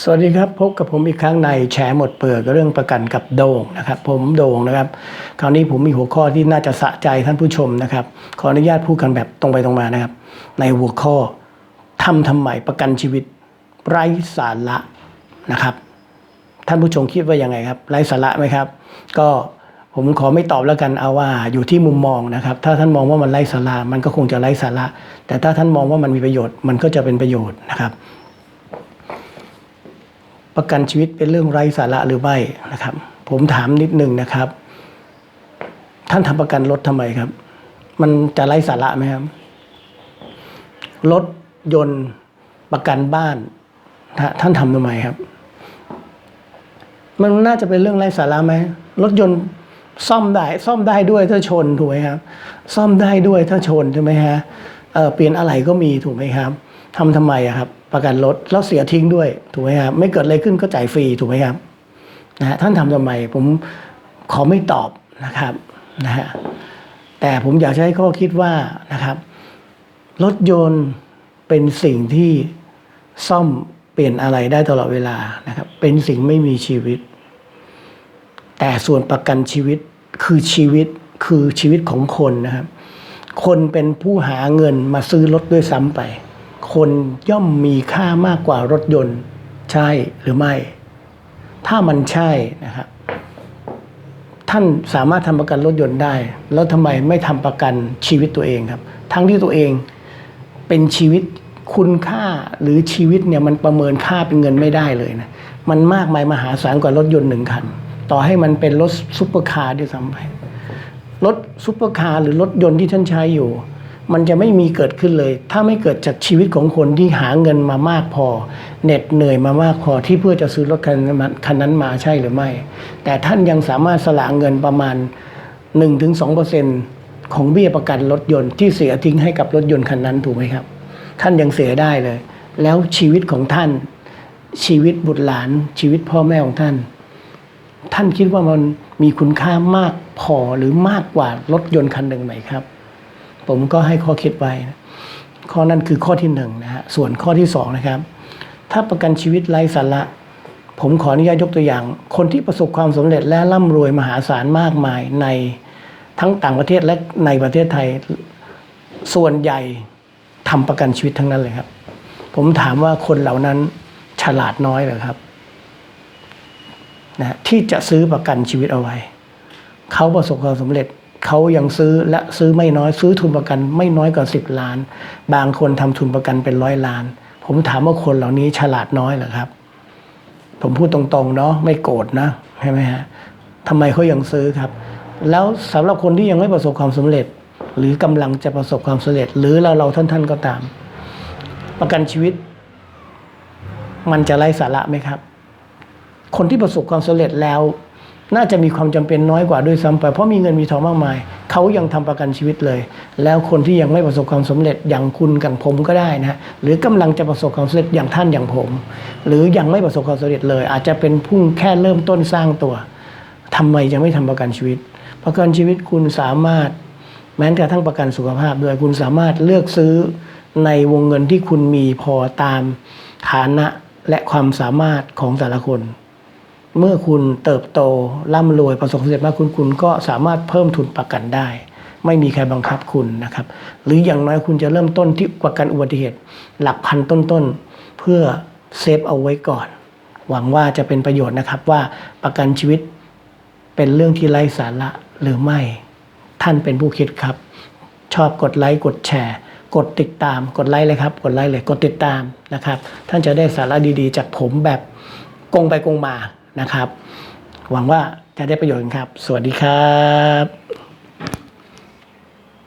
สวัสดีครับ พบกับผมอีกครั้งในแฉหมดเปลือกเรื่องประกันกับโด่งนะครับ ผมโด่งนะครับ คราวนี้ผมมีหัวข้อที่น่าจะสะใจท่านผู้ชมนะครับ ขออนุญาตพูดกันแบบตรงไปตรงมานะครับ ในหัวข้อทำทำไมประกันชีวิต ไร้สาระนะครับ ท่านผู้ชมคิดว่ายังไงครับ ไร้สาระไหมครับ ก็ผมขอไม่ตอบแล้วกันเอาว่าอยู่ที่มุมมองนะครับ ถ้าท่านมองว่ามันไร้สาระมันก็คงจะไร้สาระแต่ถ้าท่านมองว่ามันมีประโยชน์มันก็จะเป็นประโยชน์นะครับ ประกันชีวิตเป็นเรื่องไร้สาระหรือไม่นะครับ ผมถามนิดนึงนะครับ ท่านทำประกันรถทำไมครับ มันจะไร้สาระไหมครับรถยนต์ประกันบ้านท่าท่านทำทำไมครับ มันน่าจะเป็นเรื่องไร้สาระไหมรถยนต์ซ่อมได้ซ่อมได้ด้วยถ้าชนถูกไหมครับ ซ่อมได้ด้วยถ้าชนใช่ไหมฮะเเปลี่ยนอะไรก็มีถูกไหมครับ ทำทำไมครับ ประกันรถแล้วเสียทิ้งด้วยถูกไหมครับไม่เกิดอะไรขึ้นก็จ่ายฟรีถูกไหมครับนะฮะท่านทำทำไมผมขอไม่ตอบนะครับนะฮะแต่ผมอยากให้ข้อคิดว่านะครับ รถยนต์เป็นสิ่งที่ซ่อมเปลี่ยนอะไรได้ตลอดเวลานะครับ เป็นสิ่งไม่มีชีวิต แต่ส่วนประกันชีวิตคือชีวิตคือชีวิตของคนนะครับ คนเป็นผู้หาเงินมาซื้อรถด้วยซ้ำไป คนย่อมมีค่ามากกว่ารถยนต์ ใช่หรือไม่ ถ้ามันใช่นะครับท่านสามารถทำประกันรถยนต์ได้ แล้วทำไมไม่ทำประกันชีวิตตัวเองครับ ทั้งที่ตัวเองเป็นชีวิตคุณค่าหรือชีวิตเนี่ยมันประเมินค่าเป็นเงินไม่ได้เลยนะมันมากมายมหาศาลกว่ารถยนต์หนึ่งคัน ต่อให้มันเป็นรถซุปเปอร์คาร์ด้วยซ้ำไปรถซุปเปอร์คาร์หรือรถยนต์ที่ท่านใช้อยู่ มันจะไม่มีเกิดขึ้นเลย ถ้าไม่เกิดจากชีวิตของคนที่หาเงินมามากพอเหน็ดเหนื่อยมามากพอที่เพื่อจะซื้อรถคันนั้นมาคันนั้นมาใช่หรือไม่ แต่ท่านยังสามารถสละเงินประมาณ 1-2%ของเบี้ยประกันรถยนต์ที่เสียทิ้งให้กับรถยนต์คันนั้นถูกไหมครับ ท่านยังเสียได้เลย แล้วชีวิตของท่าน ชีวิตบุตรหลาน ชีวิตพ่อแม่ของท่าน ท่านคิดว่ามันมีคุณค่ามากพอหรือมากกว่ารถยนต์คันหนึ่งไหมครับ ผมก็ให้ข้อคิดไว้ ข้อนั้นคือข้อที่หนึ่งนะฮะส่วนข้อที่สองนะครับ ถ้าประกันชีวิตไร้สาระ ผมขออนุญาตยกตัวอย่าง คนที่ประสบความสำเร็จและร่ำรวยมหาศาลมากมายในทั้งต่างประเทศและในประเทศไทยส่วนใหญ่ทำประกันชีวิตทั้งนั้นเลยครับ ผมถามว่าคนเหล่านั้นฉลาดน้อยหรือครับนะที่จะซื้อประกันชีวิตเอาไว้ เขาประสบความสำเร็จ เขายังซื้อและซื้อไม่น้อยซื้อทุนประกันไม่น้อยกว่าสิบล้าน บางคนทำทุนประกันเป็นร้อยล้าน ผมถามว่าคนเหล่านี้ฉลาดน้อยเหรอครับ ผมพูดตรงๆเนาะไม่โกรธนะใช่ไหมฮะทำไมเขายังซื้อครับ แล้วสำหรับคนที่ยังไม่ประสบความสำเร็จ หรือกำลังจะประสบความสำเร็จ หรือเราเราท่านท่านๆก็ตาม ประกันชีวิต มันจะไร้สาระไหมครับ คนที่ประสบความสำเร็จแล้ว น่าจะมีความจำเป็นน้อยกว่าด้วยซ้ำไปเพราะมีเงินมีทองมากมาย เขายังทำประกันชีวิตเลย แล้วคนที่ยังไม่ประสบความสำเร็จอย่างคุณกับผมก็ได้นะฮะหรือกำลังจะประสบความสำเร็จอย่างท่านอย่างผม หรือยังไม่ประสบความสำเร็จเลย อาจจะเป็นพุ่งแค่เริ่มต้นสร้างตัวทำไมจะไม่ทำประกันชีวิต ประกันชีวิตคุณสามารถ แม้กระทั่งประกันสุขภาพด้วยคุณสามารถเลือกซื้อในวงเงินที่คุณมีพอตามฐานะและความสามารถของแต่ละคน เมื่อคุณเติบโตร่ำรวยประสบความสำเร็จมากคุณคุณก็สามารถเพิ่มทุนประกันได้ ไม่มีใครบังคับคุณนะครับ หรืออย่างน้อยคุณจะเริ่มต้นที่ประกันอุบัติเหตุ หลักพันต้นๆเพื่อเซฟเอาไว้ก่อน หวังว่าจะเป็นประโยชน์นะครับว่าประกันชีวิตเป็นเรื่องที่ไร้สาระหรือไม่ ท่านเป็นผู้คิดครับ ชอบกดไลค์กดแชร์ กดติดตาม กดไลค์เลยครับ กดไลค์เลยกดติดตามนะครับ ท่านจะได้สาระดีๆ จากผมแบบกงไปกงมา นะครับ หวังว่าจะได้ประโยชน์ครับ สวัสดีครับ